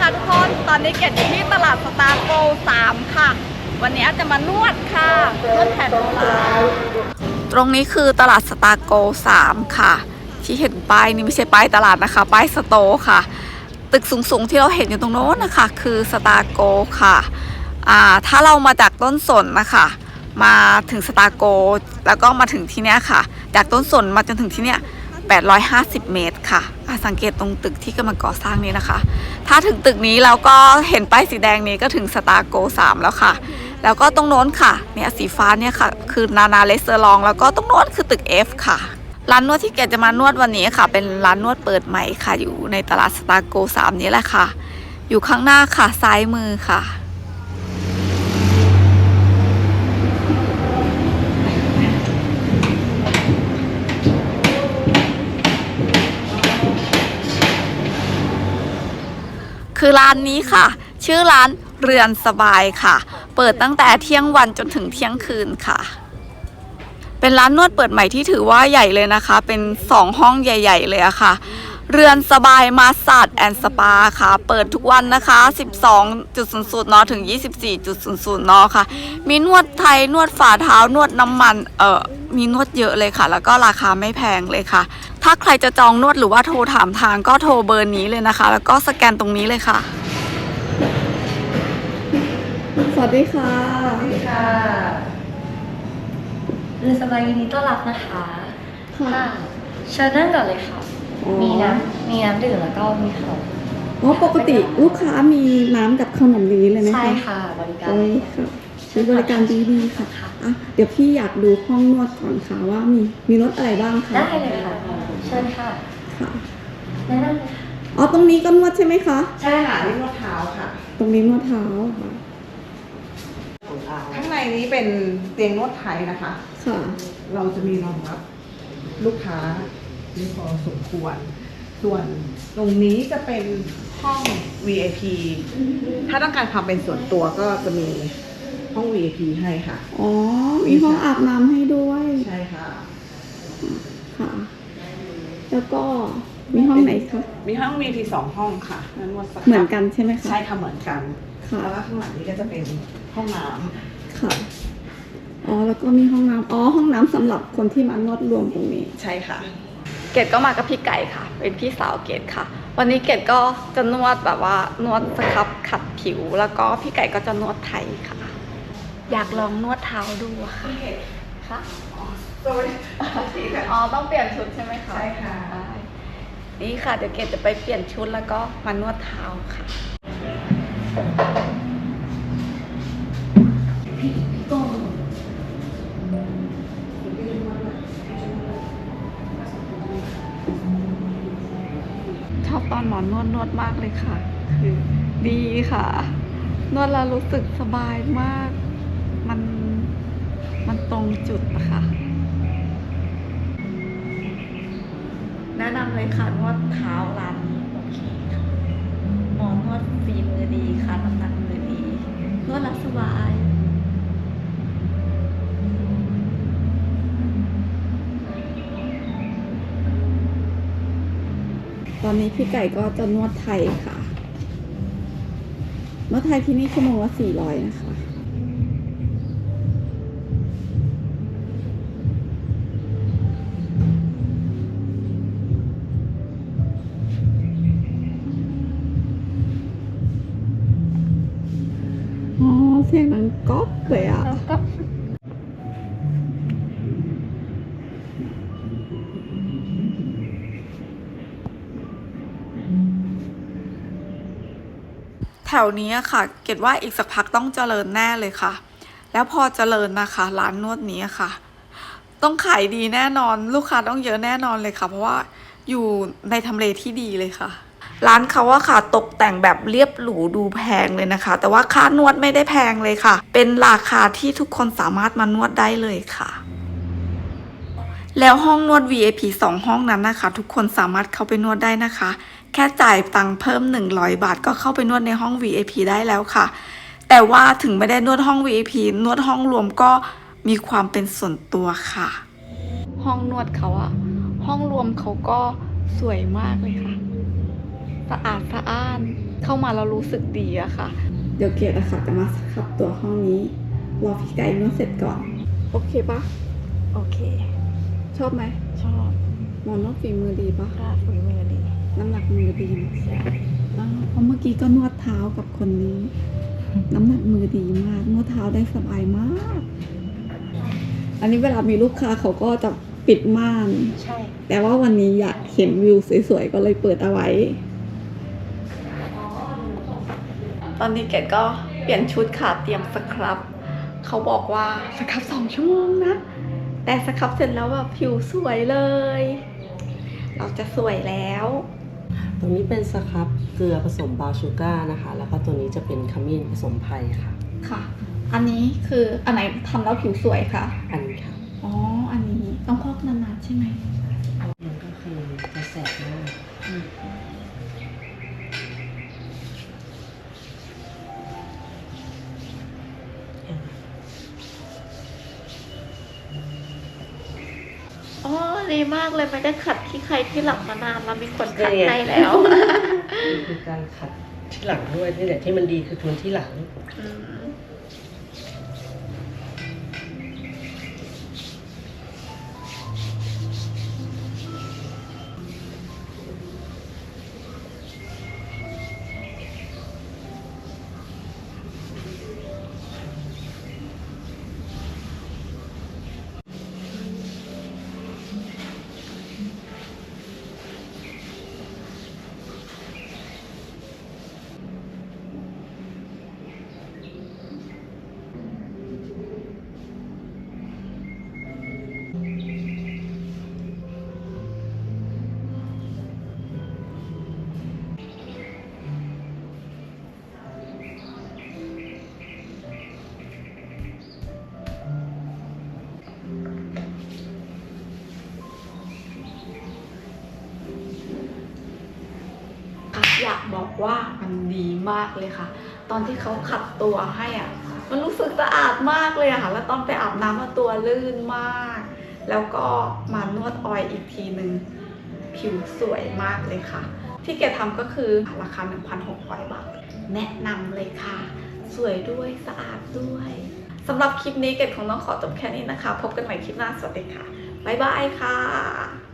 ค่ะทุกคน ตอนนี้เกดอยู่ที่ตลาดสตาร์โก3ค่ะ วันนี้จะมานวดค่ะนวดแผนโบราณตรงนี้คือตลาดสตาร์โก3ค่ะ ที่เห็นป้ายนี่ไม่ใช่ป้ายตลาดนะคะ ป้ายสโตค่ะ ตึกสูงๆที่เราเห็นอยู่ตรงโน้นนะคะ คือสตาร์โกค่ะอ่าถ้าเรามาจากต้นสนนะคะ มาถึงสตาร์โก แล้วก็มาถึงที่เนี้ยค่ะ จากต้นสนมาจนถึงที่เนี้ย850 เมตรค่ะ สังเกตตรงตึกที่กำลังก่อสร้างนี้นะคะ ถ้าถึงตึกนี้เราก็เห็นป้ายสีแดงนี้ก็ถึงสตาร์โก3แล้วค่ะ แล้วก็ตรงโน้นค่ะ เนี่ยสีฟ้าเนี่ยค่ะ คือนานาเลสเซอร์ลองแล้วก็ตรงโน้นคือตึก F ค่ะร้านนวดที่แกจะมานวดวันนี้ค่ะ เป็นร้านนวดเปิดใหม่ค่ะ อยู่ในตลาดสตาร์โก3นี้แหละค่ะ อยู่ข้างหน้าค่ะซ้ายมือค่ะ คือร้านนี้ค่ะ ชื่อร้านเรือนสบายค่ะ เปิดตั้งแต่เที่ยงวันจนถึงเที่ยงคืนค่ะ เป็นร้านนวดเปิดใหม่ที่ถือว่าใหญ่เลยนะคะ เป็นสองห้องใหญ่ ๆ เลยอะค่ะ เรือนสบายมาสาดแอนสปาค่ะ เปิดทุกวันนะคะ 12.00นถึง 24.00นค่ะ มีนวดไทยนวดฝ่าเท้านวดน้ำมันเออ มีนวดเยอะเลยค่ะ แล้วก็ราคาไม่แพงเลยค่ะ ถ้าใครจะจองนวดหรือว่าโทรถามทางก็โทรเบอร์นี้เลยนะคะ แล้วก็สแกนตรงนี้เลยค่ะ สวัสดีค่ะค่ะเรือสบายยินดีต้อนรับนะคะค่ะเชิญนั่งก่อนเลยค่ะอ๋อมีน้ำมีน้ำดื่มแล้วก็มีขนมอ๋อปกติลูกค้ามีน้ำกับขนมนี้เลยไหมคะใช่ค่ะบริการ โอ้ยค่ะใช้บริการดีดีๆค่ะค่ะอะ เดี๋ยวพี่อยากดูห้องนวดก่อนค่ะว่ามีมีรถอะไรบ้างคะได้เลยค่ะ เชิญค่ะค่ะแนะนำเลยค่ะอ๋อตรงนี้ก็นวดใช่ไหมคะ ใช่ค่ะนี่นวดเท้าค่ะตรงนี้นวดเท้าค่ะข้างในนี้เป็นเตียงนวดไทยนะคะ ค่ะเราจะมีรองรับลูกค้านี่พอสมควร ส่วนตรงนี้จะเป็นห้อง VIP ถ้าต้องการความเป็นส่วนตัวก็จะมี ห้อง VIP ให้ค่ะ อ๋อ มีห้องอาบน้ำให้ด้วย ใช่ค่ะ ค่ะ แล้วก็มีห้องไหนคะ มีห้อง VIP สองห้องค่ะนั่นวดสัเหมือนกันใช่ไหมคะ ใช่ค่ะ เหมือนกัน ค่ะ แล้วก็ข้างหลังนี้ก็จะเป็นห้องน้ำค่ะ อ๋อ แล้วก็มีห้องน้ำอ๋อ ห้องน้ำสำหรับคนที่มานวดรวมตรงนี้ ใช่ค่ะ เกดก็มากับพี่ไก่ค่ะ เป็นพี่สาวเกดค่ะวันนี้เกดก็จะนวดแบบว่านวดสครับขัดผิว แล้วก็พี่ไก่ก็จะนวดไทยค่ะ อยากลองนวดเท้าดูอะค่ะค่ะอ๋อต้องเปลี่ยนชุดใช่ไหมคะใช่ค่ะได้นี่ค่ะเดี๋ยวเกดจะไปเปลี่ยนชุดแล้วก็มานวดเท้าค่ะชอบตอนหมอนวดนวดมากเลยค่ะ คือดีค่ะ นวดแล้วรู้สึกสบายมากมันมัน ตรงจุดนะคะแนะนำเลยค่ะนวดเท้าร้านนี้โอเคค่ะหมอนวดฝีมือดีค่ะน้ำหนักมือดีนวดแล้วสบายตอนนี้พี่ไก่ก็จะนวดไทยค่ะนวดไทยที่นี่ชั่วโมงละสี่ร้อยนะคะ เสียงดังก๊อกเลยอะแถวนี้อะค่ะ เกดว่าอีกสักพักต้องเจริญแน่เลยค่ะ แล้วพอเจริญนะคะ ร้านนวดนี้อะค่ะ ต้องขายดีแน่นอน ลูกค้าต้องเยอะแน่นอนเลยค่ะ เพราะว่าอยู่ในทำเลที่ดีเลยค่ะ ร้านเขาว่าค่ะตกแต่งแบบเรียบหรูดูแพงเลยนะคะ แต่ว่าค่านวดไม่ได้แพงเลยค่ะ เป็นราคาที่ทุกคนสามารถมานวดได้เลยค่ะ แล้วห้องนวด VIP 2 ห้องนั้นนะคะ ทุกคนสามารถเข้าไปนวดได้นะคะ แค่จ่ายตังค์เพิ่ม 100 บาท ก็เข้าไปนวดในห้อง VIP ได้แล้วค่ะ แต่ว่าถึงไม่ได้นวดห้อง VIP นวดห้องรวมก็มีความเป็นส่วนตัวค่ะ ห้องนวดเขาอะห้องรวมเขาก็สวยมากเลยค่ะ สะอาดสะอ้าน เข้ามาเรารู้สึกดีอะค่ะ เดี๋ยวเกดอะค่ะจะมาขับตัวห้องนี้ รอพี่ไก่นวดเสร็จก่อน โอเคปะโอเค ชอบไหมชอบหมอนวดฝีมือดีปะราดฝีมือดีน้ำหนักมือดีนะอ้าวเพราะเมื่อกี้ก็นวดเท้ากับคนนี้ น้ำหนักมือดีมากนวดเท้าได้สบายมาก อันนี้เวลามีลูกค้าเขาก็จะปิดม่าน ใช่ แต่ว่าวันนี้อยากเห็นวิวสวยๆ ก็เลยเปิดเอาไว้ ตอนนี้เกดก็เปลี่ยนชุดค่ะเตรียมสครับ เขาบอกว่าสครับสองชั่วโมงนะ แต่สครับเสร็จแล้วแบบผิวสวยเลย เราจะสวยแล้วตรงนี้เป็นสครับเกลือผสมบราวน์ชูการ์นะคะ แล้วก็ตัวนี้จะเป็นขมิ้นผสมไพรค่ะ ค่ะ อันนี้คืออันไหนทำแล้วผิวสวยคะอันนี้ค่ะ อ๋อ อันนี้ต้องพอกนานๆใช่ไหมมันก็คือจะแสบมาก ดีมากเลยไม่ได้ขัดที่ใครที่หลับมานานแล้วมีคนขัดให้แล้วนี่คือการขัดที่หลังด้วยนี่แหละที่มันดีคือทุนที่หลัง อืม อยากบอกว่ามันดีมากเลยค่ะ ตอนที่เขาขัดตัวให้อะ มันรู้สึกสะอาดมากเลยอะค่ะ แล้วตอนไปอาบน้ำมาตัวลื่นมาก แล้วก็มานวดออยอีกทีหนึ่งผิวสวยมากเลยค่ะ ที่แกทำก็คือราคา 1,600 บาท แนะนำเลยค่ะ สวยด้วยสะอาดด้วยสำหรับคลิปนี้เกดของน้องขอจบแค่นี้นะคะ พบกันใหม่คลิปหน้า สวัสดีค่ะ บ๊ายบายค่ะ